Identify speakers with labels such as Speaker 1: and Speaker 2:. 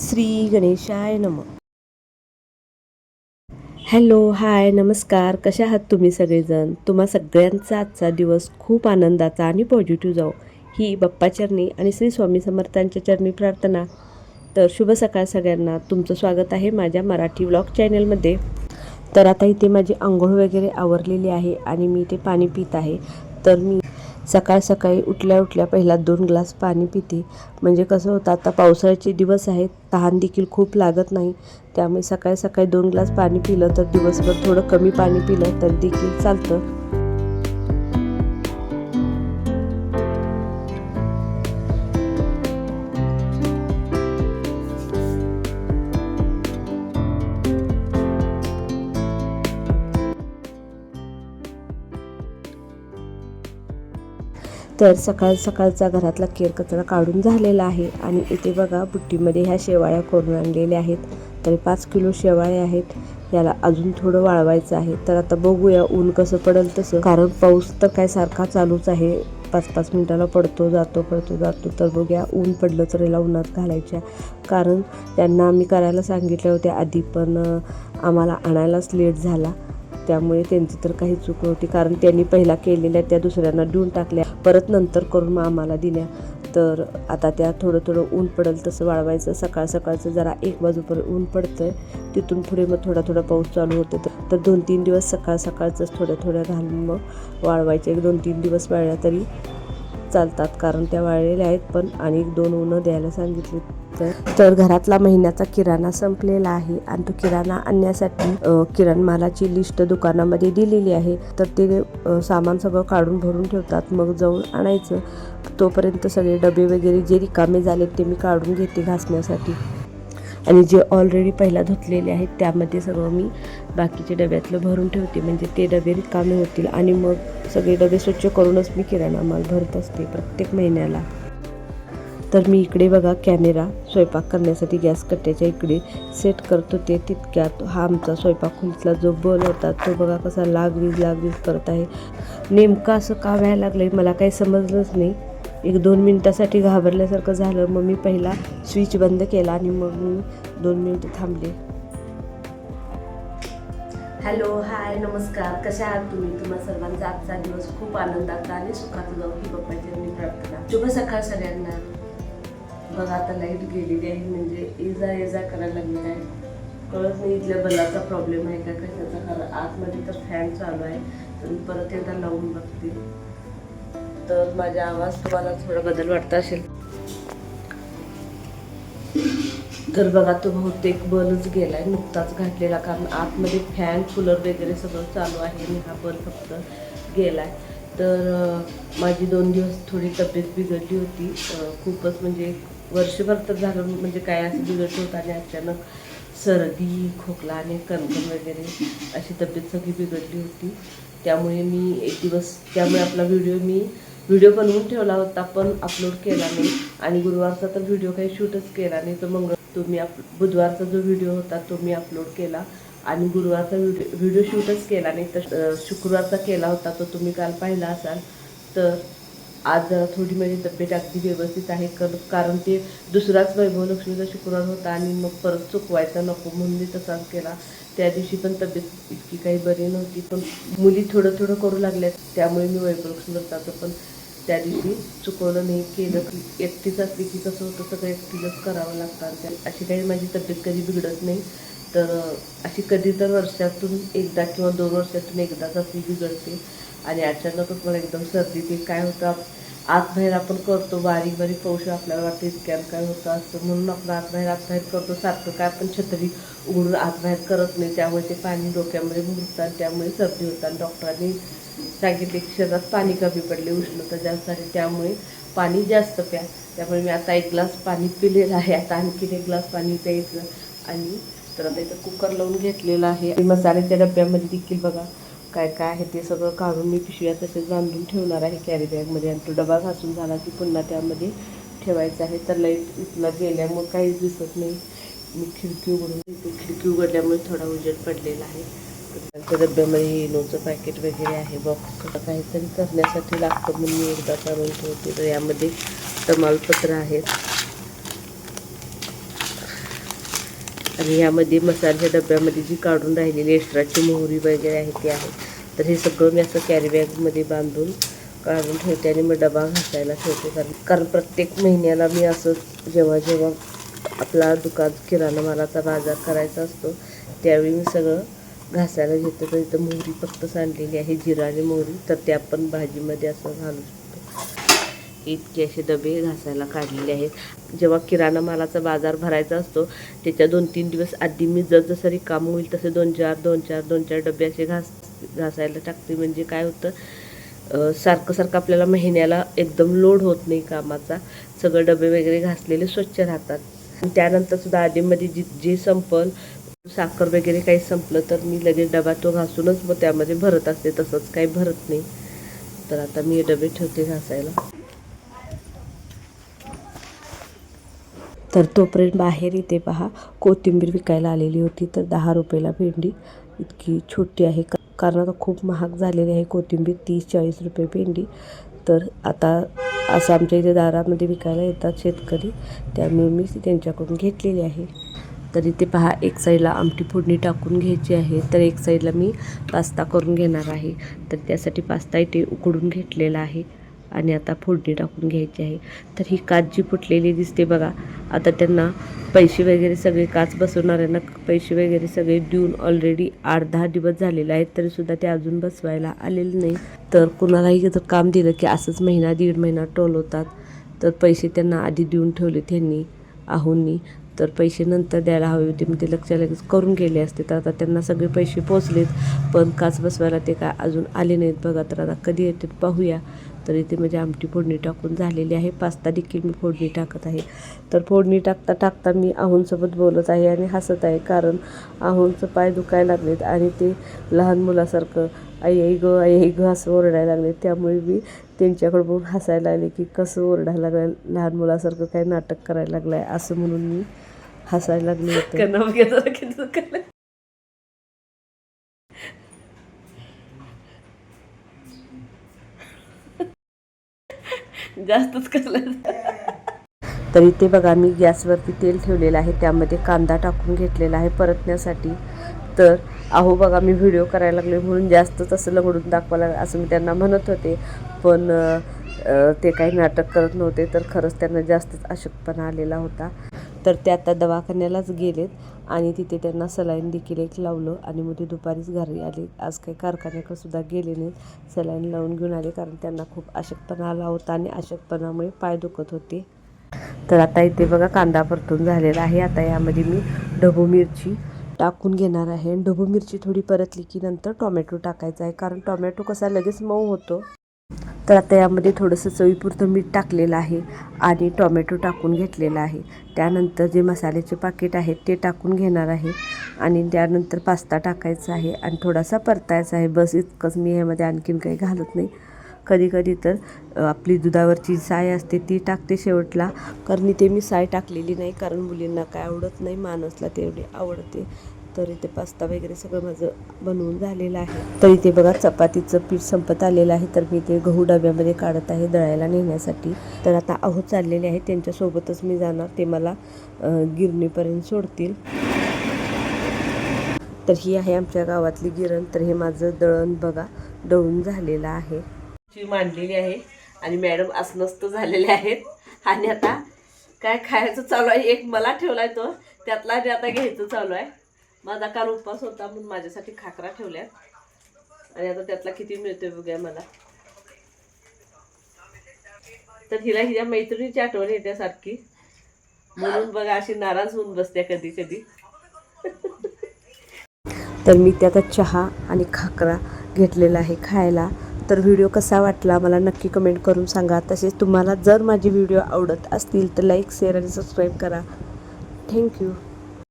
Speaker 1: श्री गणेशाय नम. Hello hi नमस्कार. कशा आहात तुम्ही सगळेजण? तुम्हा सगळ्यांचा आजचा दिवस खूप आनंदाचा आणि पॉझिटिव्ह जाओ ही बाप्पाचरणी आणि श्री स्वामी समर्थांच्या चरणी प्रार्थना. तर शुभ सकाळ सगळ्यांना. तुमचं स्वागत आहे माझ्या मराठी व्लॉग चॅनलमध्ये तर आता इथे माझी आंघोळ वगैरे आवरलेली आहे आणि मी इथे पाणी पित आहे. तर मी सकाळ सकाळी उठल्या उठल्या पहिला दोन ग्लास पाणी पिते. म्हणजे कसं होतं आता पावसाळ्याचे दिवस आहेत तहान देखील खूप लागत नाही. त्यामुळे सकाळी सकाळी दोन ग्लास पाणी पिलं तर दिवसभर थोडं कमी पाणी पिलं तर देखील चालतं. तर सकाळ सकाळचा घरातला केर कचरा काढून झालेला आहे आणि इथे बघा बुट्टीमध्ये ह्या शेवाळ्या करून आणलेल्या आहेत. तरी पाच किलो शेवाळ्या आहेत. याला अजून थोडं वाळवायचं आहे. तर आता बघूया ऊन कसं पडेल तसं. कारण पाऊस तर काय सारखा चालूच आहे. पाच पाच मिनिटाला पडतो जातो पडतो जातो. तर बघूया ऊन पडलं तर याला उन्हात घालायच्या. कारण त्यांना आम्ही करायला सांगितल्या होत्या आधी पण आम्हाला आणायलाच लेट झाला. त्यामुळे त्यांची तर काही चूक नव्हती. कारण त्यांनी पहिला केलेल्या त्या दुसऱ्यांना देऊन टाकल्या. परत नंतर करून मग आम्हाला दिल्या. तर आता त्या थोडं थोडं ऊन पडेल तसं वाळवायचं. सकाळ सकाळचं जरा एक बाजूपर्यंत ऊन पडतंय. तिथून पुढे मग थोडा थोडा पाऊस चालू होतो. तर- तर दोन तीन दिवस सकाळ सकाळचंच थोड्या थोड्या घालून मग वाळवायचे. एक दोन तीन दिवस वाळल्या तरी चालतात कारण त्या वाळलेल्या आहेत. पण आणि दोन उन्हं द्यायला सांगितली तर. तर घरातला महिन्याचा किराणा संपलेला आहे आणि तो किराणा आणण्यासाठी किराण मालाची लिस्ट दुकानामध्ये दिलेली आहे. तर ते सामान सगळं काढून भरून ठेवतात मग जाऊन आणायचं. तोपर्यंत सगळे डबे वगैरे जे रिकामे झालेत ते मी काढून घेते घासण्यासाठी. आणि जे ऑलरेडी पहिला धुतलेले आहेत त्यामध्ये सगळं मी बाकीचे डब्यातलं भरून ठेवते. म्हणजे ते डबे रिकामे होतील आणि मग सगळे डबे स्वच्छ करूनच मी किराणा माल भरत असते प्रत्येक महिन्याला. तर मी इकडे बघा कॅमेरा स्वयंपाक करण्यासाठी गॅस कट्ट्याच्या इकडे सेट करत. होते तितक्यात हा आमचा स्वयंपाक खोलीतला जो बल होता तो बघा कसा लागवीज लागवीज करत आहे. नेमकं असं का व्हायला लागलं आहे मला काही समजलंच नाही. एक दोन मिनटासाठी घाबरल्यासारखं झालं. मग मी पहिला स्विच बंद केला आणि मग मी दोन मिनटं थांबले. हॅलो हाय नमस्कार. कशा आहात तुम्ही? तुम्हा सर्वांचा आजचा दिवस खूप आनंदाचा आणि सुखात जाऊ ही बाप्पाची मी प्रार्थना. शुभ सकाळ सगळ्यांना. बघा आता लाइट गेलेली आहे. म्हणजे इजा जा करायला लागली आहे. कळत नाही इथल्या बलाचा प्रॉब्लेम आहे का? कशाचा? कारण आतमध्ये तर फॅन चालू आहे. तर परत एकदा लावून बघते. तर माझा आवाज तुम्हाला थोडा बदल वाटत असेल. तर बघा तो बहुतेक बलच गेलाय नुकताच घातलेला कारण आतमध्ये फॅन कूलर वगैरे सगळं चालू आहे आणि हा बल फक्त गेलाय. तर माझी दोन दिवस थोडी तब्येत बिघडली होती. खूपच म्हणजे वर्षभर तर झालं म्हणजे काय असं बिघडलं होतं आणि अचानक सर्दी खोकला आणि कणकण वगैरे अशी तब्येत सगळी बिघडली होती. त्यामुळे मी एक दिवस त्यामुळे आपला व्हिडिओ मी व्हिडिओ बनवून ठेवला होता पण अपलोड केला नाही. आणि गुरुवारचा तर व्हिडिओ काही शूटच केला नाही तर मंगळ तो मी अप बुधवारचा जो व्हिडिओ होता तो मी अपलोड केला. आणि गुरुवारचा व्हिडिओ व्हिडिओ शूटच केला नाही तर शुक्रवारचा केला होता तो तुम्ही काल पाहिला असाल. तर आज जरा थोडी माझी तब्येत अगदी व्यवस्थित आहे कर कारण ते दुसराच वैभव लक्ष्मीचा शुक्रवार होता आणि मग परत चुकवायचा नको म्हणून मी तसाच केला. त्या दिवशी पण तब्येत इतकी काही बरी नव्हती पण मुली थोडं थोडं करू लागल्या त्यामुळे मी वैभव लक्ष्मी व्रताचं पण त्या दिवशी चुकवलं नाही केलं की एकटीच असली की कसं होतं सगळं एकटीलाच करावं लागतं. त्या- अशी काही माझी तब्येत कधी बिघडत नाही. तर अशी कधी तर वर्षातून एकदा किंवा दोन वर्षातून एकदाच अशी बिघडते. आणि अचानकच मला एकदम सर्दी ते काय होतं आप- आत बाहेर आपण करतो बारीक बारीक पाऊस आपल्याला वाटतं इतक्यात काय होतं असं म्हणून आपण आत बाहेर आत बाहेर करतो. सारखं काय आपण छत्री उघडून आत बाहेर करत नाही. त्यामुळे ते पाणी डोक्यामध्ये मुरतं त्यामुळे सर्दी होतात. डॉक्टरांनी सांगितले की शरीरात पाणी कमी पडले उष्णता जास्त आहे त्यामुळे पाणी जास्त प्या. त्यामुळे मी आता एक ग्लास पाणी पिलेलं आहे. आता आणखीन एक ग्लास पाणी प्यायचं. आणि तर आता इथं कुकर लावून घेतलेलं आहे. आणि मसाल्याच्या डब्यामध्ये देखील बघा काय काय आहे ते सगळं काढून मी पिशव्या तसेच बांधून ठेवणार आहे कॅरी बॅगमध्ये आणि तो डबा घासून झाला की पुन्हा त्यामध्ये ठेवायचं आहे. तर लाइट इथला गेल्यामुळे काहीच दिसत नाही. मी खिडकी उघडून खिडकी उघडल्यामुळे थोडा उजेड पडलेला आहे. त्यांच्या त्या डब्यामध्ये इनोचं पॅकेट वगैरे आहे बॉक्स काहीतरी करण्यासाठी लागतं म्हणून मी एकदा काढून ठेवते. तर यामध्ये तमालपत्र आहेत. आणि यामध्ये मसाल्याच्या डब्यामध्ये जी काढून राहिलेली एक्स्ट्राची मोहरी वगैरे आहे ती आहे. तर हे सगळं मी असं कॅरीबॅगमध्ये बांधून काढून ठेवते आणि मग डबा घासायला ठेवते. कारण कारण प्रत्येक महिन्याला मी असं जेव्हा जेव्हा आपला दुकान किराणा मालाचा बाजार करायचा असतो त्यावेळी मी सगळं घासायला घेतो तर इथं मोहरी फक्त सांडलेली आहे जिरा आणि मोहरी तर ते आपण भाजीमध्ये असं घालू शकतो. इतके असे डबे घासायला काढलेले आहेत. जेव्हा किराणा मालाचा बाजार भरायचा असतो त्याच्या दोन तीन दिवस आधी मी जसजसं रिकाम होईल तसे दोन चार दोन चार दोन चार डबे असे घास घासायला टाकते. म्हणजे काय होतं सारखं सारखं आपल्याला महिन्याला एकदम लोड होत नाही कामाचा. सगळं डबे वगैरे घासलेले स्वच्छ राहतात. आणि त्यानंतर सुद्धा आधीमध्ये जी जे संपल साखर वगैरे काही संपलं तर मी लगेच डबा तो घासूनच मग त्यामध्ये भरत असते. तसंच काही भरत नाही. तर आता मी हे डबे ठेवते घासायला. तर तोपर्यंत बाहेर इथे पहा कोथिंबीर विकायला आलेली होती तर दहा रुपयाला भेंडी इतकी छोटी आहे. का- कारण आता खूप महाग झालेली आहे कोथिंबीर तीस चाळीस रुपये भेंडी. तर आता असं आमच्या इथे दारामध्ये विकायला येतात शेतकरी. त्यामुळे मी त्यांच्याकडून घेतलेली आहे. तर इथे पहा एक साईडला आमटी फोडणी टाकून घ्यायची आहे. तर एक साईडला मी पास्ता करून घेणार आहे. तर त्यासाठी पास्ता इथे उकडून घेतलेला आहे आणि आता फोडणी टाकून घ्यायची आहे. तर ही काच जी फुटलेली दिसते बघा आता त्यांना पैसे वगैरे सगळे काच बसवणाऱ्यांना पैसे वगैरे सगळे देऊन ऑलरेडी आठ दहा दिवस झालेले आहेत तरीसुद्धा ते अजून बसवायला आलेले नाही. तर कुणालाही जर काम दिलं की असंच महिना दीड महिना टोलवतात तर पैसे त्यांना आधी देऊन ठेवले त्यांनी आहोंनी. तर पैसे नंतर द्यायला हवे होते. मी ते लक्ष लगेच करून गेले असते. तर आता त्यांना सगळे पैसे पोचलेत पण काच बसवायला ते काय अजून आले नाहीत. बघा तर आता कधी येते पाहूया. तर इथे म्हणजे आमटी फोडणी टाकून झालेली आहे. पास्ता देखील मी फोडणी टाकत आहे. तर फोडणी टाकता टाकता मी आहोंसोबत बोलत आहे आणि हसत आहे. कारण आहोंचं पाय दुखायला लागलेत आणि ते लहान मुलासारखं आई आई ग आई आई ग असं ओरडायला लागले त्यामुळे मी त्यांच्याकडे बघून हसायला लागले की कसं ओरडायला लागलं लहान मुलासारखं काय नाटक करायला लागलं आहे असं म्हणून मी हसायला लागले होते. जास्तच कसलं तर इथे बघा मी गॅसवरती तेल ठेवलेलं आहे त्यामध्ये कांदा टाकून घेतलेला आहे परतण्यासाठी. तर अहो बघा मी व्हिडिओ करायला लागले म्हणून जास्त तसं लगडून दाखवायला असं मी त्यांना म्हणत होते. पण ते काही नाटक करत नव्हते तर खरंच त्यांना जास्तच अशक्तपणा आलेला होता. तर ते आता दवाखान्यालाच गेलेत आणि तिथे त्यांना सलाईन देखील एक लावलं आणि मग ते दुपारीच घरी आले. आज काही कारखान्याकडे सुद्धा गेले नाहीत. सलाईन लावून घेऊन आले कारण त्यांना खूप अशक्तपणा आला होता आणि अशक्तपणामुळे पाय दुखत होते. तर आता इथे बघा कांदा परतून झालेला आहे. आता यामध्ये मी ढबू मिरची टाकून घेणार आहे. ढबू मिरची थोडी परतली की नंतर टोमॅटो टाकायचा आहे. कारण टोमॅटो कसा लगेच मऊ होतो. तर आता यामध्ये थोडंसं चवीपुरतं मीठ टाकलेलं आहे आणि टोमॅटो टाकून घेतलेला आहे. त्यानंतर जे मसाल्याचे पाकिट आहेत ते टाकून घेणार आहे आणि त्यानंतर पास्ता टाकायचा आहे आणि थोडासा परतायचा आहे. बस इतकंच. मी ह्यामध्ये आणखीन काही घालत नाही. कधी कधी तर आपली दुधावरची साय असते ती टाकते शेवटला. कारण इथे मी साय टाकलेली नाही कारण मुलींना काय आवडत नाही माणसला तेवढी आवडते. तर इथे पास्ता वगैरे सगळं माझं बनवून झालेलं आहे. तर इथे बघा चपातीचं पीठ संपत आलेलं आहे तर मी ते गहू डब्यामध्ये काढत आहे दळायला नेण्यासाठी. तर आता अहो चाललेले आहे त्यांच्यासोबतच मी जाणार ते मला गिरणीपर्यंत सोडतील. तर ही आहे आमच्या गावातली गिरण तर हे माझं दळण बघा दळून झालेलं आहे. मांडलेली आहे आणि मॅडम अस्वस्थ झालेले आहेत. आणि आता काय खायचं चालू आहे? एक मला ठेवलाय तो त्यातला आणि आता घ्यायचं चालू आहे. माझा काल उपवास होता म्हणून माझ्यासाठी खाकरा ठेवल्यात. आणि आता त्यातला किती मिळतोय बघूया मला. तर हिला हिच्या मैत्रिणीची आठवण येते सारखी. म्हणून बघा अशी नाराज होऊन बसते कधी कधी. तर मी त्यात चहा आणि खाकरा घेतलेला आहे खायला. तर व्हिडिओ कसा वाटला मला नक्की कमेंट करून सांगा. तसेच तुम्हाला जर माझे व्हिडिओ आवडत असतील तर लाईक शेअर आणि सबस्क्राईब करा. Thank you.